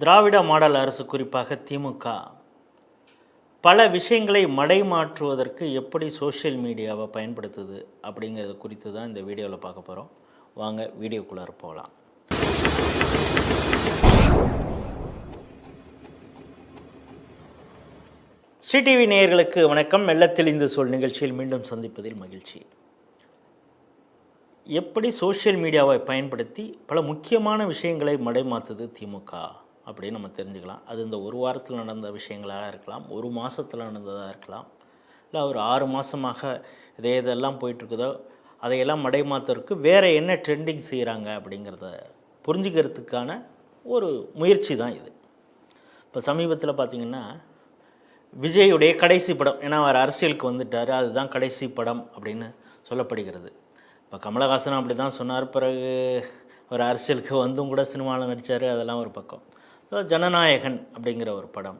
திராவிட model அரசு குறிப்பாக திமுக. பல விஷயங்களை மடைமாற்றுவதற்கு எப்படி சோஷியல் மீடியாவை பயன்படுத்துது அப்படிங்கிறது குறித்து தான் இந்த வீடியோவில் பார்க்க போகிறோம் வாங்க வீடியோக்குள்ளார போகலாம். சிடிவி நேயர்களுக்கு வணக்கம். மெல்ல தெளிந்து சொல் நிகழ்ச்சியில் மீண்டும் சந்திப்பதில் மகிழ்ச்சி. எப்படி சோஷியல் மீடியாவை பயன்படுத்தி பல முக்கியமான விஷயங்களை மடைமாற்றுது திமுக? அப்படின்னு நம்ம தெரிஞ்சுக்கலாம். அது இந்த ஒரு வாரத்தில் நடந்த விஷயங்களாக இருக்கலாம் ஒரு மாதத்தில் நடந்ததாக இருக்கலாம் இல்லை ஒரு ஆறு மாதமாக இதே இதெல்லாம் போயிட்டுருக்குதோ அதையெல்லாம் மடைமாத்தருக்கு வேறு என்ன ட்ரெண்டிங் செய்கிறாங்க அப்படிங்கிறத புரிஞ்சுக்கிறதுக்கான ஒரு முயற்சி தான் இது. இப்போ சமீபத்தில் பார்த்திங்கன்னா விஜயுடைய கடைசி படம் ஏன்னா அவர் அரசியலுக்கு வந்துட்டார் அதுதான் கடைசி படம் அப்படின்னு சொல்லப்படுகிறது. இப்போ கமலஹாசன் அப்படி தான் சொன்னார் பிறகு அவர் அரசியலுக்கு வந்தும் கூட சினிமாவில் நடித்தார் அதெல்லாம் ஒரு பக்கம். ஸோ ஜனநாயகன் அப்படிங்கிற ஒரு படம்.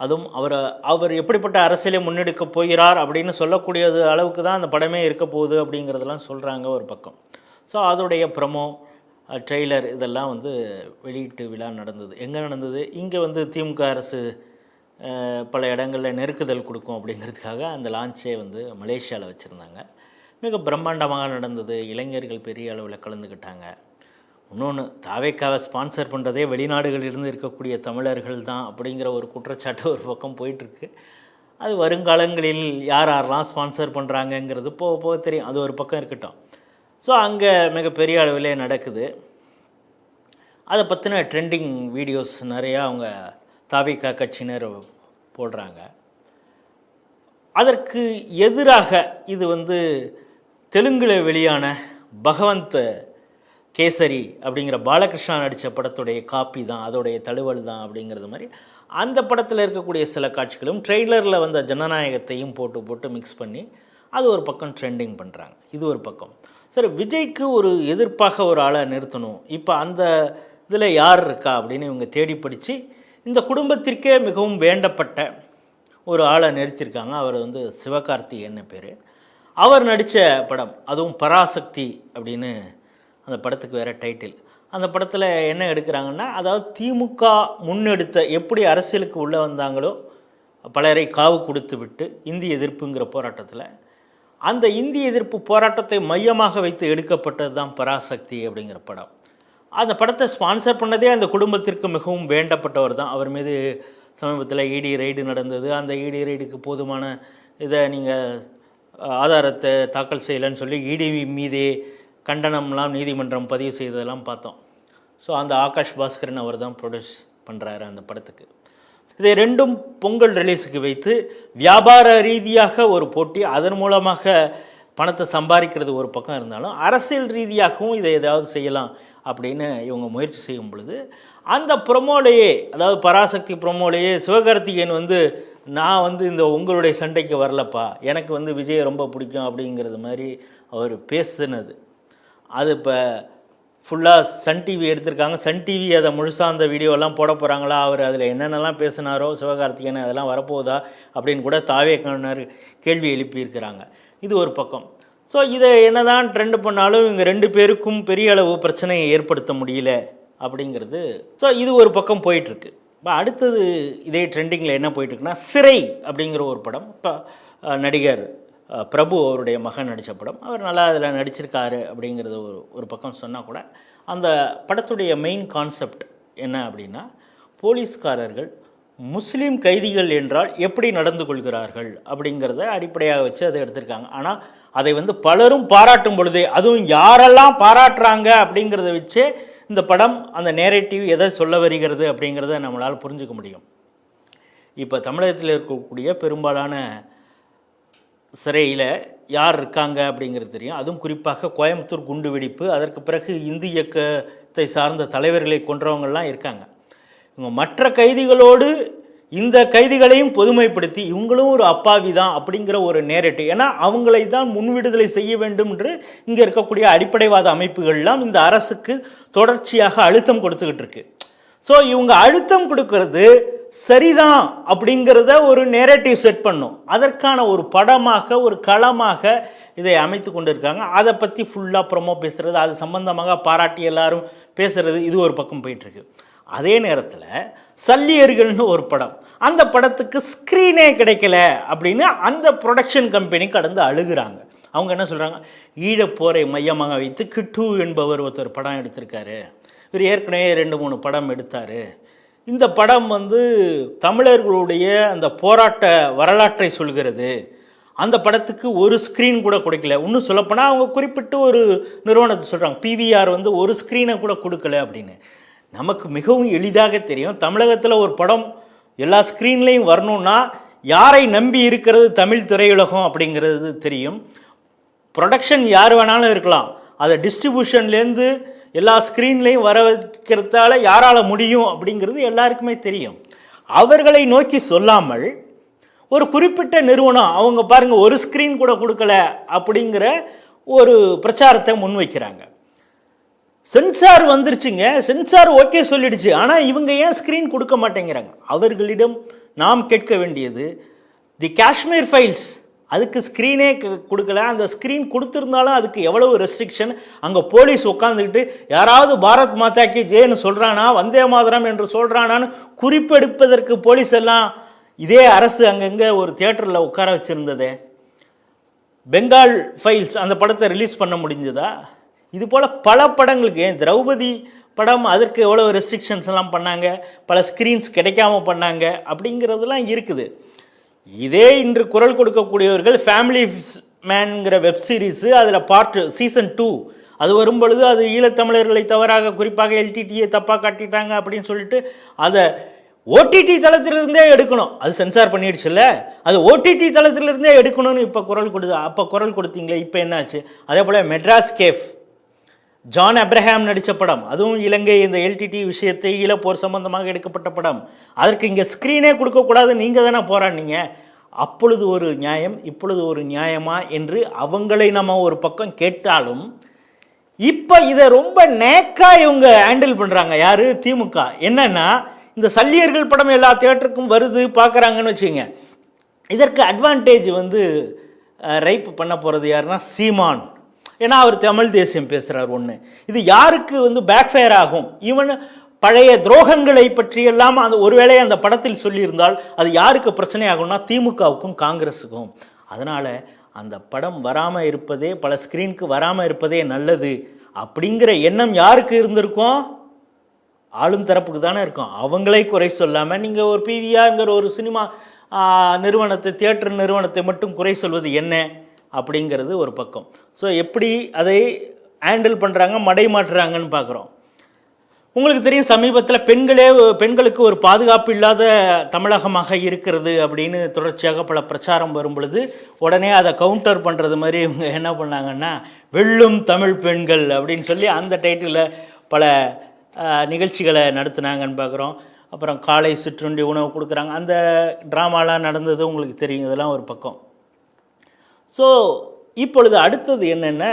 அதுவும் அவர் அவர் எப்படிப்பட்ட அரசியலை முன்னெடுக்க போகிறார் அப்படின்னு சொல்லக்கூடியது அளவுக்கு தான் அந்த படமே இருக்க போகுது அப்படிங்கிறதெல்லாம் சொல்கிறாங்க ஒரு பக்கம். ஸோ அதோடைய ப்ரமோ ட்ரெய்லர் இதெல்லாம் வந்து வெளியீட்டு விழா நடந்தது. எங்கே நடந்தது? இங்கே வந்து திமுக அரசு பல இடங்களில் நெருக்குதல் கொடுக்கும் அப்படிங்கிறதுக்காக அந்த லான்ச்சே வந்து மலேசியாவில் வச்சுருந்தாங்க. மிக பிரம்மாண்டமாக நடந்தது. இளைஞர்கள் பெரிய அளவில் கலந்துக்கிட்டாங்க இன்னொன்று தாவேக்காவை ஸ்பான்சர் பண்ணுறதே வெளிநாடுகளிலிருந்து இருக்கக்கூடிய தமிழர்கள் தான் அப்படிங்கிற ஒரு குற்றச்சாட்டு ஒரு பக்கம் போயிட்டுருக்கு. அது வருங்காலங்களில் யார் யாரெல்லாம் ஸ்பான்சர் பண்ணுறாங்கங்கிறது போக போக தெரியும். அது ஒரு பக்கம் இருக்கட்டும். ஸோ அங்கே மிகப்பெரிய அளவிலே நடக்குது. அதை பற்றின ட்ரெண்டிங் வீடியோஸ் நிறையா அவங்க தாவிகா கட்சியினர் போடுறாங்க. அதற்கு எதிராக இது வந்து தெலுங்கில் வெளியான பகவந்த் கேசரி அப்படிங்கிற பாலகிருஷ்ணா நடித்த படத்துடைய காப்பி தான் அதோடைய தழுவல் தான் அப்படிங்கிறது மாதிரி அந்த படத்தில் இருக்கக்கூடிய சில காட்சிகளும் ட்ரெய்லரில் வந்த ஜனநாயகத்தையும் போட்டு போட்டு மிக்ஸ் பண்ணி அது ஒரு பக்கம் ட்ரெண்டிங் பண்ணுறாங்க இது ஒரு பக்கம். சரி விஜய்க்கு ஒரு எதிர்ப்பாக ஒரு ஆளை நிறுத்தணும். இப்போ அந்த இதில் யார் இருக்கா அப்படின்னு இவங்க தேடி படித்து இந்த குடும்பத்திற்கே மிகவும் வேண்டப்பட்ட ஒரு ஆளை நிறுத்தியிருக்காங்க. அவர் வந்து சிவகார்த்திகேயன் பேர். அவர் நடித்த படம் அதுவும் பராசக்தி அப்படின்னு அந்த படத்துக்கு வேறு டைட்டில் அந்த படத்தில் என்ன எடுக்கிறாங்கன்னா அதாவது திமுக முன்னெடுத்த எப்படி அரசியலுக்கு உள்ளே வந்தாங்களோ பலரை காவு கொடுத்து விட்டு இந்திய எதிர்ப்புங்கிற போராட்டத்தில் அந்த இந்தி எதிர்ப்பு போராட்டத்தை மையமாக வைத்து எடுக்கப்பட்டது தான் பராசக்தி அப்படிங்கிற படம். அந்த படத்தை ஸ்பான்சர் பண்ணதே அந்த குடும்பத்திற்கு மிகவும் வேண்டப்பட்டவர் தான். அவர் மீது சமீபத்தில் இடி ரைடு நடந்தது. அந்த இடி ரைடுக்கு போதுமான இதை நீங்கள் ஆதாரத்தை தாக்கல் செய்யலைன்னு சொல்லி இடி மீதே கண்டனம்லாம் நீதிமன்றம் பதிவு செய்ததெல்லாம் பார்த்தோம். ஸோ அந்த ஆகாஷ் பாஸ்கரன் அவர் தான் ப்ரொடியூஸ் பண்ணுறாரு அந்த படத்துக்கு. இதை ரெண்டும் பொங்கல் ரிலீஸுக்கு வைத்து வியாபார ரீதியாக ஒரு போட்டி அதன் மூலமாக பணத்தை சம்பாதிக்கிறது ஒரு பக்கம் இருந்தாலும் அரசியல் ரீதியாகவும் இதை ஏதாவது செய்யலாம் அப்படின்னு இவங்க முயற்சி செய்யும் பொழுது அந்த ப்ரொமோலையே அதாவது பராசக்தி ப்ரொமோலையே சிவகார்த்திகேயன் வந்து நான் வந்து இந்த உங்களுடைய சண்டைக்கு வரலப்பா எனக்கு வந்து விஜய் ரொம்ப பிடிக்கும் அப்படிங்கிறது மாதிரி அவர் பேசுனது. அது இப்போ ஃபுல்லாக சன் டிவி எடுத்திருக்காங்க. சன் டிவி அதை முழுசாக அந்த வீடியோலாம் போட போகிறாங்களா அவர் அதில் என்னென்னலாம் பேசினாரோ சிவகார்த்திகேயன் அதெல்லாம் வரப்போகுதா அப்படின்னு கூட தாவே கண்ணர் கேள்வி எழுப்பியிருக்கிறாங்க. இது ஒரு பக்கம். ஸோ இதை என்னதான் ட்ரெண்ட் பண்ணாலும் இவங்க ரெண்டு பேருக்கும் பெரிய அளவு பிரச்சனையை ஏற்படுத்த முடியல அப்படிங்கிறது. ஸோ இது ஒரு பக்கம் போயிட்டுருக்கு. இப்போ அடுத்தது இதே ட்ரெண்டிங்கில் என்ன போயிட்டுருக்குன்னா சிறை அப்படிங்கிற ஒரு படம். இப்போ நடிகர் பிரபு அவருடைய மகன் நடித்த படம். அவர் நல்லா அதில் நடிச்சிருக்காரு அப்படிங்கிறது ஒரு ஒரு பக்கம் சொன்னால் கூட அந்த படத்துடைய மெயின் கான்செப்ட் என்ன அப்படின்னா போலீஸ்காரர்கள் முஸ்லீம் கைதிகள் என்றால் எப்படி நடந்து கொள்கிறார்கள் அப்படிங்கிறத அடிப்படையாக வச்சு அதை எடுத்திருக்காங்க. ஆனால் அதை வந்து பலரும் பாராட்டும் பொழுதே அதுவும் யாரெல்லாம் பாராட்டுறாங்க அப்படிங்கிறத வச்சு இந்த படம் அந்த நேரேட்டிவ் எதை சொல்ல வருகிறது அப்படிங்கிறத நம்மளால் புரிஞ்சுக்க முடியும். இப்போ தமிழகத்தில் இருக்கக்கூடிய பெரும்பாலான சிறையில் யார் இருக்காங்க அப்படிங்கிறது தெரியும். அதுவும் குறிப்பாக கோயம்புத்தூர் குண்டு வெடிப்பு அதற்கு பிறகு இந்து இயக்கத்தை சார்ந்த தலைவர்களை கொன்றவங்கள்லாம் இருக்காங்க. இவங்க மற்ற கைதிகளோடு இந்த கைதிகளையும் பொதுமைப்படுத்தி இவங்களும் ஒரு அப்பாவி தான் அப்படிங்கிற ஒரு நேரட்டு ஏன்னா அவங்களை தான் முன் விடுதலை செய்ய வேண்டும் என்று இங்கே இருக்கக்கூடிய அடிப்படைவாத அமைப்புகள்லாம் இந்த அரசுக்கு தொடர்ச்சியாக அழுத்தம் கொடுத்துக்கிட்டு இருக்கு. ஸோ இவங்க அழுத்தம் கொடுக்கறது சரிதான் அப்படிங்கிறத ஒரு நேரட்டிவ் செட் பண்ணும். அதற்கான ஒரு படமாக ஒரு களமாக இதை அமைத்து கொண்டு இருக்காங்க அதை பற்றி ஃபுல்லாக ப்ரொமோ பேசுகிறது அது சம்பந்தமாக பாராட்டி எல்லாரும் பேசுகிறது இது ஒரு பக்கம் போயிட்டுருக்கு. அதே நேரத்தில் சல்லியர்கள்னு ஒரு படம். அந்த படத்துக்கு ஸ்க்ரீனே கிடைக்கல அப்படின்னு அந்த ப்ரொடக்ஷன் கம்பெனி கடந்து அழுகுறாங்க. அவங்க என்ன சொல்கிறாங்க ஈழப்போரை மையமாக வைத்து கிட்டு என்பவர் ஒருத்தர் படம் எடுத்திருக்காரு. இவர் ஏற்கனவே ரெண்டு மூணு படம் எடுத்தார். இந்த படம் வந்து தமிழர்களுடைய அந்த போராட்ட வரலாற்றை சொல்கிறது. அந்த படத்துக்கு ஒரு ஸ்க்ரீன் கூட கொடுக்கல. இன்னும் சொல்லப்போனால் அவங்க குறிப்பிட்டு ஒரு நிறுவனத்தை சொல்கிறாங்க பிவிஆர் வந்து ஒரு ஸ்க்ரீனை கூட கொடுக்கல அப்படின்னு. நமக்கு மிகவும் எளிதாக தெரியும். தமிழகத்தில் ஒரு படம் எல்லா ஸ்க்ரீன்லேயும் வரணும்னா யாரை நம்பி இருக்கிறது தமிழ் திரையுலகம் அப்படிங்கிறது தெரியும். ப்ரொடக்ஷன் யார் வேணாலும் இருக்கலாம். அதை டிஸ்ட்ரிபியூஷன்லேருந்து எல்லா ஸ்க்ரீன்லேயும் வர வைக்கிறதால யாரால் முடியும் அப்படிங்கிறது எல்லாருக்குமே தெரியும். அவர்களை நோக்கி சொல்லாமல் ஒரு குறிப்பிட்ட நிறுவனம் அவங்க பாருங்கள் ஒரு ஸ்க்ரீன் கூட கொடுக்கல அப்படிங்கிற ஒரு பிரச்சாரத்தை முன்வைக்கிறாங்க. சென்சார் வந்துருச்சுங்க. சென்சார் ஓகே சொல்லிடுச்சு. ஆனால் இவங்க ஏன் ஸ்க்ரீன் கொடுக்க மாட்டேங்கிறாங்க? அவர்களிடம் நாம் கேட்க வேண்டியது தி காஷ்மீர் ஃபைல்ஸ் அதுக்கு ஸ்க்ரீனே கொடுக்கல. அந்த ஸ்க்ரீன் கொடுத்துருந்தாலும் அதுக்கு எவ்வளவு ரெஸ்ட்ரிக்ஷன் அங்கே போலீஸ் உட்காந்துக்கிட்டு யாராவது பாரத் மாதா கி ஜெயன்னு சொல்கிறானா வந்தே மாதரம் என்று சொல்கிறானான்னு குறிப்பெடுப்பதற்கு போலீஸ் எல்லாம் இதே அரசு அங்கங்கே ஒரு தியேட்டரில் உட்கார வச்சுருந்ததே. பெங்கால் ஃபைல்ஸ் அந்த படத்தை ரிலீஸ் பண்ண முடிஞ்சதா? இது போல் பல படங்களுக்கு ஏன் திரௌபதி படம் அதற்கு எவ்வளோ ரெஸ்ட்ரிக்ஷன்ஸ் எல்லாம் பண்ணாங்க? பல ஸ்க்ரீன்ஸ் கிடைக்காம பண்ணாங்க? அப்படிங்கிறதெல்லாம் இருக்குது. இதே இன்று குரல் கொடுக்கக்கூடியவர்கள் ஃபேமிலி மேன்கிற வெப் சீரிஸு அதில் பார்ட் சீசன் டூ அது வரும் பொழுது அது ஈழத்தமிழர்களை தவறாக குறிப்பாக எல்டிடியை தப்பாக காட்டிட்டாங்க அப்படின்னு சொல்லிட்டு அதை ஓடிடி தளத்திலிருந்தே எடுக்கணும். அது சென்சார் பண்ணிடுச்சுல்ல? அது ஓடிடி தளத்திலிருந்தே எடுக்கணும்னு இப்போ குரல் கொடு அப்போ குரல் கொடுத்தீங்களே இப்போ என்னாச்சு? அதே போல் மெட்ராஸ் கேஃப் ஜான் அப்ரஹாம் நடித்த படம் அதுவும் இலங்கை இந்த எல்டிடி விஷயத்தை ஈழப்போர் சம்பந்தமாக எடுக்கப்பட்ட படம். அதற்கு இங்கே ஸ்க்ரீனே கொடுக்கக்கூடாது நீங்கள் தானே போராடினீங்க. அப்பொழுது ஒரு நியாயம் இப்பொழுது ஒரு நியாயமா என்று அவங்களை நம்ம ஒரு பக்கம் கேட்டாலும் இப்போ இதை ரொம்ப நேக்கா இவங்க ஹேண்டில் பண்ணுறாங்க யார்? திமுக. என்னன்னா இந்த சல்லியர்கள் படம் எல்லா தியேட்டருக்கும் வருது பார்க்குறாங்கன்னு வச்சுங்க இதற்கு அட்வான்டேஜ் வந்து ரைப் பண்ண போகிறது யாருன்னா சீமான். ஏன்னா அவர் தமிழ் தேசியம் பேசுகிறார் ஒன்று இது யாருக்கு வந்து பேக்ஃபயர் ஆகும்? ஈவன் பழைய துரோகங்களை பற்றியெல்லாம் அந்த ஒருவேளை அந்த படத்தில் சொல்லியிருந்தால் அது யாருக்கு பிரச்சனை ஆகும்னா திமுகவுக்கும் காங்கிரஸுக்கும். அதனால் அந்த படம் வராமல் இருப்பதே பல ஸ்க்ரீனுக்கு வராமல் இருப்பதே நல்லது அப்படிங்கிற எண்ணம் யாருக்கு இருந்திருக்கும் ஆளும் தரப்புக்கு தானே இருக்கும். அவங்களே குறை சொல்லாமல் நீங்கள் ஒரு பிவிஆங்கிற ஒரு சினிமா நிறுவனத்தை தியேட்டர் நிறுவனத்தை மட்டும் குறை சொல்வது என்ன? அப்படிங்கிறது ஒரு பக்கம். ஸோ எப்படி அதை ஹேண்டில் பண்ணுறாங்க மடை மாற்றுறாங்கன்னு பார்க்குறோம். உங்களுக்கு தெரியும் சமீபத்தில் பெண்களே பெண்களுக்கு ஒரு பாதுகாப்பு இல்லாத தமிழகமாக இருக்கிறது அப்படின்னு தொடர்ச்சியாக பல பிரச்சாரம் வரும் பொழுது உடனே அதை கவுண்டர் பண்ணுறது மாதிரி இவங்க என்ன பண்ணாங்கன்னா வெல்லும் தமிழ் பெண்கள் அப்படின்னு சொல்லி அந்த டைட்டிலில் பல நிகழ்ச்சிகளை நடத்துனாங்கன்னு பார்க்குறோம். அப்புறம் காலை சிற்றுண்டி உணவு கொடுக்குறாங்க. அந்த ட்ராமாலாம் நடந்தது உங்களுக்கு தெரியும் இதெல்லாம் ஒரு பக்கம். ஸோ இப்பொழுது அடுத்தது என்னென்னா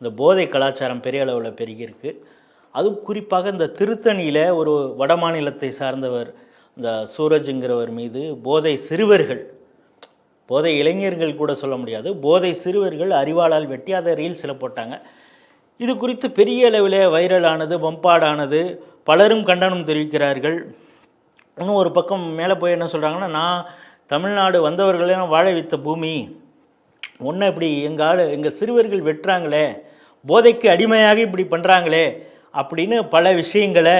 இந்த போதை கலாச்சாரம் பெரிய அளவில் பெருகியிருக்கு. அதுவும் குறிப்பாக இந்த திருத்தணியில் ஒரு வட மாநிலத்தை சார்ந்தவர் இந்த சூரஜுங்கிறவர் மீது போதை சிறுவர்கள் போதை இளைஞர்கள் கூட சொல்ல முடியாது போதை சிறுவர்கள் அறிவாளால் வெட்டி அதை ரீல்ஸில் போட்டாங்க. இது குறித்து பெரிய அளவில் வைரலானது பம்பாடானது பலரும் கண்டனம் தெரிவிக்கிறார்கள். இன்னும் ஒரு பக்கம் மேலே போய் என்ன சொல்கிறாங்கன்னா நான் தமிழ்நாடு வந்தவர்களெல்லாம் வாழ வைத்த பூமி ஒன்று இப்படி எங்கள் ஆள் எங்கள் சிறுவர்கள் வெட்டுறாங்களே போதைக்கு அடிமையாக இப்படி பண்ணுறாங்களே அப்படின்னு பல விஷயங்களை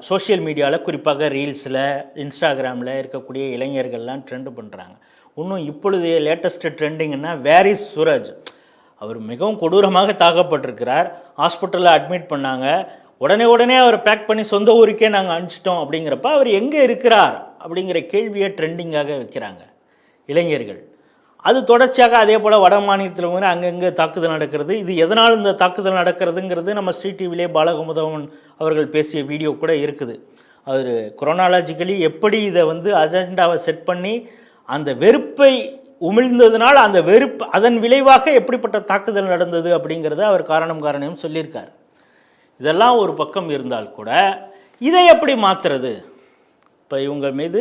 சோஷியல் மீடியாவில் குறிப்பாக ரீல்ஸில் இன்ஸ்டாகிராமில் இருக்கக்கூடிய இளைஞர்கள்லாம் ட்ரெண்டு பண்ணுறாங்க இன்னும் இப்பொழுது லேட்டஸ்ட் ட்ரெண்டிங்னா வேர் இஸ் சூரஜ் அவர் மிகவும் கொடூரமாக தாக்கப்பட்டிருக்கிறார். ஹாஸ்பிட்டலில் அட்மிட் பண்ணாங்க. உடனே உடனே அவர் பேக் பண்ணி சொந்த ஊருக்கே நாங்கள் அனுப்பிச்சிட்டோம் அப்படிங்கிறப்ப அவர் எங்கே இருக்கிறார் அப்படிங்கிற கேள்வியை ட்ரெண்டிங்காக வைக்கிறாங்க. இளைஞர்கள். அது தொடர்ச்சியாக அதே போல் வட மாநிலத்தில் வந்து அங்கங்கே தாக்குதல் நடக்கிறது. இது எதனால் இந்த தாக்குதல் நடக்கிறதுங்கிறது நம்ம ஸ்ரீ டிவிலே பாலகுமுதவன் அவர்கள் பேசிய வீடியோ கூட இருக்குது. அவர் குரோனாலஜிக்கலி எப்படி இதை வந்து அஜெண்டாவை செட் பண்ணி அந்த வெறுப்பை உமிழ்ந்ததுனால் அந்த வெறுப்பு அதன் விளைவாக எப்படிப்பட்ட தாக்குதல் நடந்தது அப்படிங்கிறத அவர் காரணம் காரணம் சொல்லியிருக்கார். இதெல்லாம் ஒரு பக்கம் இருந்தால் கூட இதை எப்படி மாற்றுறது இப்போ இவங்க மீது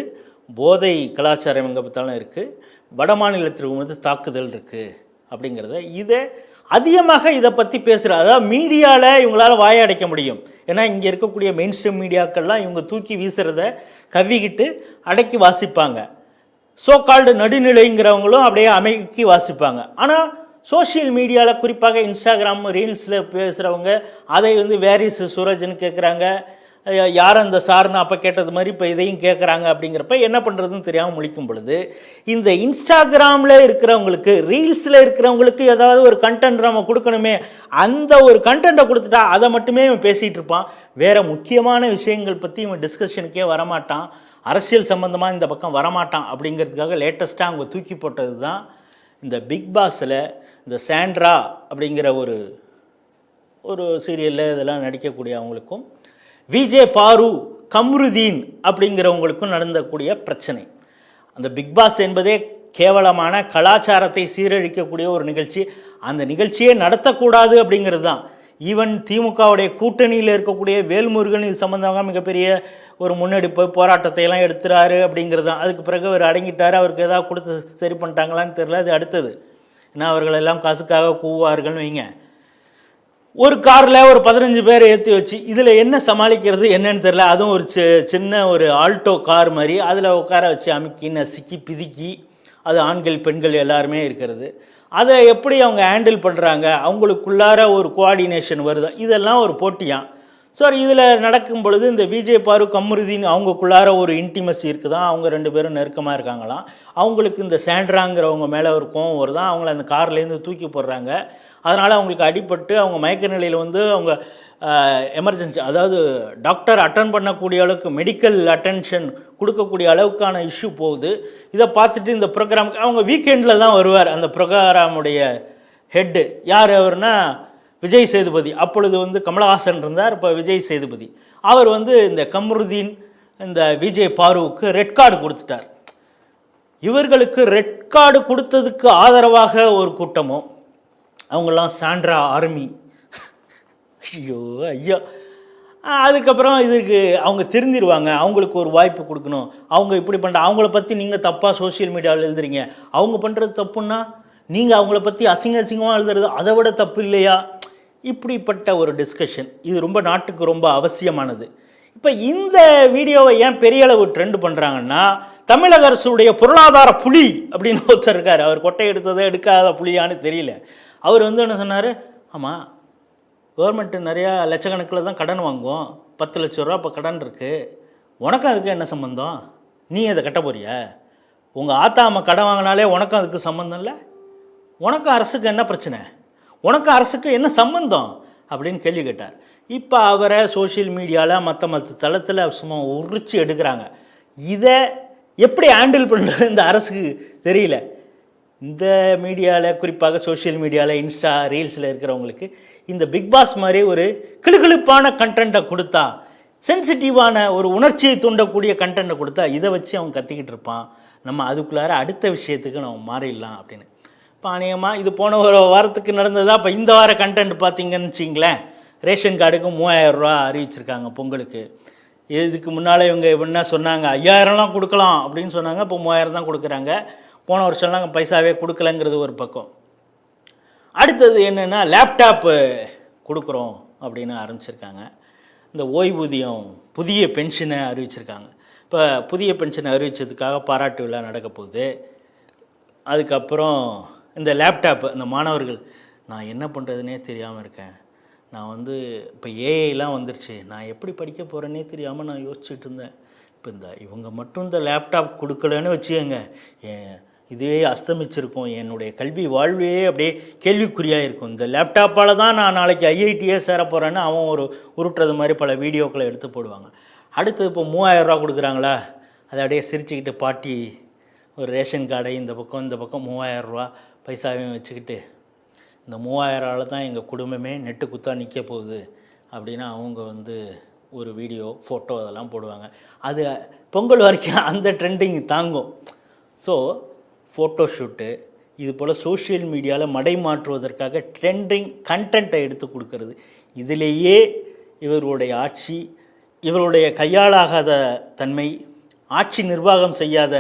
போதை கலாச்சாரம் எங்கே பார்த்தாலும் இருக்குது வட மாநிலத்தில் வந்து தாக்குதல் இருக்குது அப்படிங்கிறத இதை அதிகமாக இதை பற்றி பேசுகிற அதாவது மீடியாவில் இவங்களால் வாயடைக்க முடியும். ஏன்னா இங்கே இருக்கக்கூடிய மெயின் ஸ்ட்ரீம் மீடியாக்கள்லாம் இவங்க தூக்கி வீசுகிறத கவ்விக்கிட்டு அடக்கி வாசிப்பாங்க. ஸோ கால்டு நடுநிலைங்கிறவங்களும் அப்படியே அமைக்கி வாசிப்பாங்க. ஆனால் சோஷியல் மீடியாவில் குறிப்பாக இன்ஸ்டாகிராம் ரீல்ஸில் பேசுகிறவங்க அதை வந்து வேரிஸ் சூரஜன் கேட்குறாங்க யார் அந்த சார்னு அப்போ கேட்டது மாதிரி இப்போ இதையும் கேட்குறாங்க அப்படிங்கிறப்ப என்ன பண்ணுறதுன்னு தெரியாமல் முழிக்கும் பொழுது இந்த இன்ஸ்டாகிராமில் இருக்கிறவங்களுக்கு ரீல்ஸில் இருக்கிறவங்களுக்கு ஏதாவது ஒரு கண்டென்ட் நம்ம கொடுக்கணுமே அந்த ஒரு கண்டென்ட்டை கொடுத்துட்டா அதை மட்டுமே இவன் பேசிகிட்டு இருப்பான். வேறு முக்கியமான விஷயங்கள் பற்றி இவன் டிஸ்கஷனுக்கே வரமாட்டான். அரசியல் சம்மந்தமாக இந்த பக்கம் வரமாட்டான் அப்படிங்கிறதுக்காக லேட்டஸ்ட்டாக அவங்க தூக்கி போட்டது தான் இந்த பிக் பாஸில் இந்த சாண்ட்ரா அப்படிங்கிற ஒரு ஒரு சீரியலில் இதெல்லாம் நடிக்கக்கூடிய அவங்களுக்கும் விஜே பாரு கம்ருதீன் அப்படிங்கிறவங்களுக்கும் நடந்தக்கூடிய பிரச்சனை. அந்த பிக் பாஸ் என்பதே கேவலமான கலாச்சாரத்தை சீரழிக்கக்கூடிய ஒரு நிகழ்ச்சி. அந்த நிகழ்ச்சியே நடத்தக்கூடாது அப்படிங்கிறது தான். ஈவன் திமுகவுடைய கூட்டணியில் இருக்கக்கூடிய வேல்முருகன் இது சம்பந்தமாக மிகப்பெரிய ஒரு முன்னெடுப்பு போராட்டத்தை எல்லாம் எடுத்துறாரு அப்படிங்கிறது தான். அதுக்கு பிறகு அவர் அடங்கிட்டார். அவருக்கு ஏதாவது கொடுத்து சரி பண்ணிட்டாங்களான்னு தெரியல. அது அடுத்தது. ஏன்னா அவர்கள் எல்லாம் காசுக்காக கூவார்கள்னு வைங்க. ஒரு காரில் ஒரு பதினஞ்சு பேர் ஏற்றி வச்சு இதில் என்ன சமாளிக்கிறது என்னன்னு தெரியல. அதுவும் ஒரு சி சின்ன ஒரு ஆல்டோ கார் மாதிரி. அதில் உட்கார வச்சு அமுக்கி நசுக்கி பிதுக்கி அது ஆண்கள் பெண்கள் எல்லாருமே இருக்கிறது. அதை எப்படி அவங்க ஹேண்டில் பண்ணுறாங்க அவங்களுக்குள்ளார ஒரு கோஆர்டினேஷன் வருது? இதெல்லாம் ஒரு போட்டியாம் ஸோ இதில் நடக்கும் பொழுது இந்த விஜய் பாரு கம்ருதீன் அவங்களுக்குள்ளார ஒரு இன்டிமசி இருக்குதான் அவங்க ரெண்டு பேரும் நெருக்கமாக இருக்காங்களாம் அவங்களுக்கு இந்த சாண்ட்ராங்கிறவங்க மேலே ஒரு கோவம் வருதான் அவங்கள அந்த கார்லேருந்து தூக்கி போடுறாங்க. அதனால் அவங்களுக்கு அடிபட்டு அவங்க மயக்க நிலையில் வந்து அவங்க எமர்ஜென்சி அதாவது டாக்டர் அட்டன் பண்ணக்கூடிய அளவுக்கு மெடிக்கல் அட்டென்ஷன் கொடுக்கக்கூடிய அளவுக்கான இஷ்யூ போகுது. இதை பார்த்துட்டு இந்த ப்ரோக்ராமுக்கு அவங்க வீக்கெண்டில் தான் வருவார். அந்த ப்ரோக்ராமுடைய ஹெட்டு யார் அவர்னா விஜய் சேதுபதி. அப்பொழுது வந்து கமலஹாசன் இருந்தார். இப்போ விஜய் சேதுபதி. அவர் வந்து இந்த கம்ருதீன் இந்த விஜய் பாருவுக்கு ரெட் கார்டு கொடுத்துட்டார். இவர்களுக்கு ரெட் கார்டு கொடுத்ததுக்கு ஆதரவாக ஒரு கூட்டமும் அவங்கெல்லாம் சாண்ட்ரா ஆர்மி. ஐயோ ஐயோ. அதுக்கப்புறம் இதுக்கு அவங்க தெரிஞ்சிருவாங்க. அவங்களுக்கு ஒரு வாய்ப்பு கொடுக்கணும். அவங்க இப்படி பண்ணுற அவங்கள பற்றி நீங்கள் தப்பாக சோஷியல் மீடியாவில் எழுதுறீங்க. அவங்க பண்ணுறது தப்புன்னா நீங்கள் அவங்கள பற்றி அசிங்க அசிங்கமாக எழுதுறது அதை விட தப்பு இல்லையா? இப்படிப்பட்ட ஒரு டிஸ்கஷன் இது ரொம்ப நாட்டுக்கு ரொம்ப அவசியமானது. இப்போ இந்த வீடியோவை ஏன் பெரிய அளவு ட்ரெண்ட் பண்ணுறாங்கன்னா தமிழக அரசுடைய பொருளாதார புலி அப்படின்னு ஒருத்தர் இருக்கார். அவர் கொட்டை எடுத்ததோ எடுக்காத புலியான்னு தெரியல. அவர் வந்து என்ன சொன்னார்? ஆமாம் கவர்மெண்ட்டு நிறையா லட்சக்கணக்கில் தான் கடன் வாங்குவோம். பத்து லட்ச ரூபா இப்போ கடன் இருக்குது உனக்கும் அதுக்கு என்ன சம்மந்தம் நீ அதை கட்ட போறிய? உங்கள் ஆத்தா அம்மா கடன் வாங்கினாலே உனக்கும் அதுக்கு சம்மந்தம் இல்லை? உனக்கும் அரசுக்கு என்ன பிரச்சனை? உனக்கும் அரசுக்கு என்ன சம்மந்தம் அப்படின்னு கேள்வி கேட்டார். இப்போ அவரை சோஷியல் மீடியாவில் மற்ற மற்ற தளத்தில் சும்மா உரிச்சு எடுக்கிறாங்க. இதை எப்படி ஹேண்டில் பண்ணுறது இந்த அரசுக்கு தெரியல. இந்த மீடியாவில் குறிப்பாக சோஷியல் மீடியாவில் இன்ஸ்டா ரீல்ஸில் இருக்கிறவங்களுக்கு இந்த பிக் பாஸ் மாதிரி ஒரு கிளுகிழுப்பான கண்டென்ட்டை கொடுத்தா சென்சிட்டிவான ஒரு உணர்ச்சியை தூண்டக்கூடிய கண்டென்ட்டை கொடுத்தா இதை வச்சு அவன் கத்திக்கிட்டு இருப்பான். நம்ம அதுக்குள்ளார அடுத்த விஷயத்துக்கு நம்ம மாறிடலாம் அப்படின்னு. இப்போ அநேகமாக இது போன ஒரு வாரத்துக்கு நடந்ததா இப்போ இந்த வார கண்டென்ட் பார்த்தீங்கன்னு வச்சிங்களேன் ரேஷன் கார்டுக்கு மூவாயிரம் ரூபா அறிவிச்சிருக்காங்க பொங்கலுக்கு. இதுக்கு முன்னால் இவங்க என்ன சொன்னாங்க ஐயாயிரம்லாம் கொடுக்கலாம் அப்படின்னு சொன்னாங்க இப்போ மூவாயிரம் தான் கொடுக்குறாங்க. போன வருஷம்லாம் பைசாவே கொடுக்கலங்கிறது ஒரு பக்கம். அடுத்தது என்னென்னா லேப்டாப்பு கொடுக்குறோம் அப்படின்னு ஆரம்பிச்சிருக்காங்க. இந்த ஓய்வூதியம் புதிய பென்ஷனை அறிவிச்சிருக்காங்க. இப்போ புதிய பென்ஷனை அறிவித்ததுக்காக பாராட்டு விழா நடக்க போகுது. அதுக்கப்புறம் இந்த லேப்டாப்பு இந்த மாணவர்கள் நான் என்ன பண்ணுறதுனே தெரியாமல் இருக்கேன். நான் வந்து இப்போ ஏஐலாம் வந்துருச்சு. நான் எப்படி படிக்க போகிறேன்னே தெரியாமல் நான் யோசிச்சுட்டு இருந்தேன். இப்போ இந்த இவங்க மட்டும் இந்த லேப்டாப் கொடுக்கலன்னு வச்சுக்கோங்க. என் இதுவே அஸ்தமிச்சிருக்கும். என்னுடைய கல்வி வாழ்வே அப்படியே கேள்விக்குறியாக இருக்கும் இந்த லேப்டாப்பால் தான் நான் நாளைக்கு ஐஐடியே சேர போகிறேன்னு அவன் ஒரு உருட்டுறது மாதிரி பல வீடியோக்களை எடுத்து போடுவாங்க. அடுத்து இப்போ மூவாயிரரூவா கொடுக்குறாங்களா? அதை அப்படியே சிரிச்சுக்கிட்டு பாட்டி ஒரு ரேஷன் கார்டை இந்த பக்கம் இந்த பக்கம் மூவாயிரரூவா பைசாவையும் வச்சுக்கிட்டு இந்த மூவாயிரரூவாவில் தான் எங்கள் குடும்பமே நெட்டு குத்தா நிற்க போகுது அப்படின்னு அவங்க வந்து ஒரு வீடியோ ஃபோட்டோ அதெல்லாம் போடுவாங்க. அது பொங்கல் வரைக்கும் அந்த ட்ரெண்டிங் தாங்கும். ஸோ ஃபோட்டோஷூட்டு இது போல் சோஷியல் மீடியாவில் மடை மாற்றுவதற்காக ட்ரெண்டிங் கண்டென்ட்டை எடுத்து கொடுக்கறது. இதிலேயே இவர்களுடைய ஆட்சி இவருடைய கையாளாகாத தன்மை ஆட்சி நிர்வாகம் செய்யாத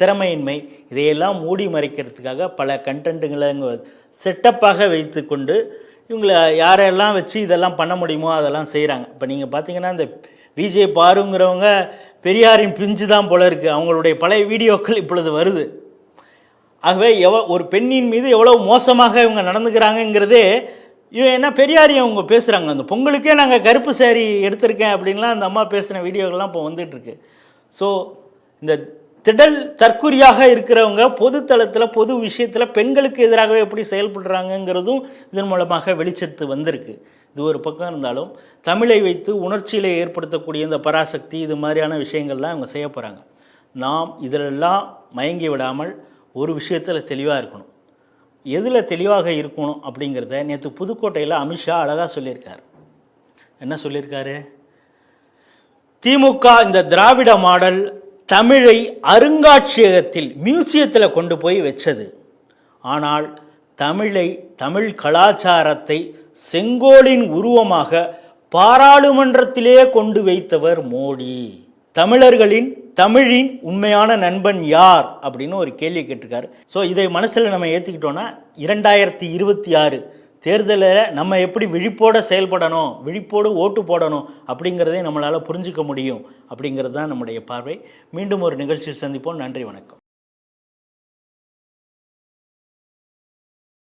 திறமையின்மை இதையெல்லாம் மூடி மறைக்கிறதுக்காக பல கண்டென்ட்டுங்களை செட்டப்பாக செட்டப்பாக வைத்துக்கொண்டு இவங்களை யாரெல்லாம் வச்சு இதெல்லாம் பண்ண முடியுமோ அதெல்லாம் செய்கிறாங்க இப்போ நீங்கள் பார்த்தீங்கன்னா இந்த விஜய் பாருங்கிறவங்க பெரியாரின் பிஞ்சு தான் போல இருக்குது அவங்களுடைய பழைய வீடியோக்கள் இப்பொழுது வருது. ஆகவே எவ ஒரு பெண்ணின் மீது எவ்வளோ மோசமாக இவங்க நடந்துக்கிறாங்கங்கிறதே இவன் என்ன பெரியாரி அவங்க பேசுகிறாங்க அந்த பொங்கலுக்கே நாங்கள் கருப்பு சேரீ எடுத்திருக்கேன் அப்படின்லாம் அந்த அம்மா பேசின வீடியோகள்லாம் இப்போ வந்துட்டுருக்கு. ஸோ இந்த திடல் தற்குறியாக இருக்கிறவங்க பொதுத்தளத்தில் பொது விஷயத்தில் பெண்களுக்கு எதிராகவே எப்படி செயல்படுறாங்கங்கிறதும் இதன் மூலமாக வெளிச்சத்து வந்திருக்கு. இது ஒரு பக்கம் இருந்தாலும் தமிழை வைத்து உணர்ச்சியில ஏற்படுத்தக்கூடிய இந்த பராசக்தி இது மாதிரியான விஷயங்கள்லாம் அவங்க செய்ய போகிறாங்க நாம் இதிலெல்லாம் மயங்கி விடாமல் ஒரு விஷயத்தில் தெளிவாக இருக்கணும். எதில் தெளிவாக இருக்கணும் அப்படிங்கிறத நேற்று புதுக்கோட்டையில் அமித்ஷா அழகாக சொல்லியிருக்கார். என்ன சொல்லியிருக்காரு? திமுக இந்த திராவிட மாடல் தமிழை அருங்காட்சியகத்தில் மியூசியத்தில் கொண்டு போய் வச்சது. ஆனால் தமிழை தமிழ் கலாச்சாரத்தை செங்கோலின் உருவமாக பாராளுமன்றத்திலே கொண்டு வைத்தவர் மோடி. தமிழர்களின் தமிழின் உண்மையான நண்பன் யார் அப்படின்னு ஒரு கேள்வி கேட்டிருக்காரு. ஸோ இதை மனசில் நம்ம ஏற்றுக்கிட்டோன்னா இரண்டாயிரத்தி இருபத்தி ஆறு தேர்தலில் நம்ம எப்படி விழிப்போட செயல்படணும் விழிப்போடு ஓட்டு போடணும் அப்படிங்கிறதை நம்மளால் புரிஞ்சுக்க முடியும் அப்படிங்கிறது தான் நம்முடைய பார்வை. மீண்டும் ஒரு நிகழ்ச்சியில் சந்திப்போம். நன்றி வணக்கம்.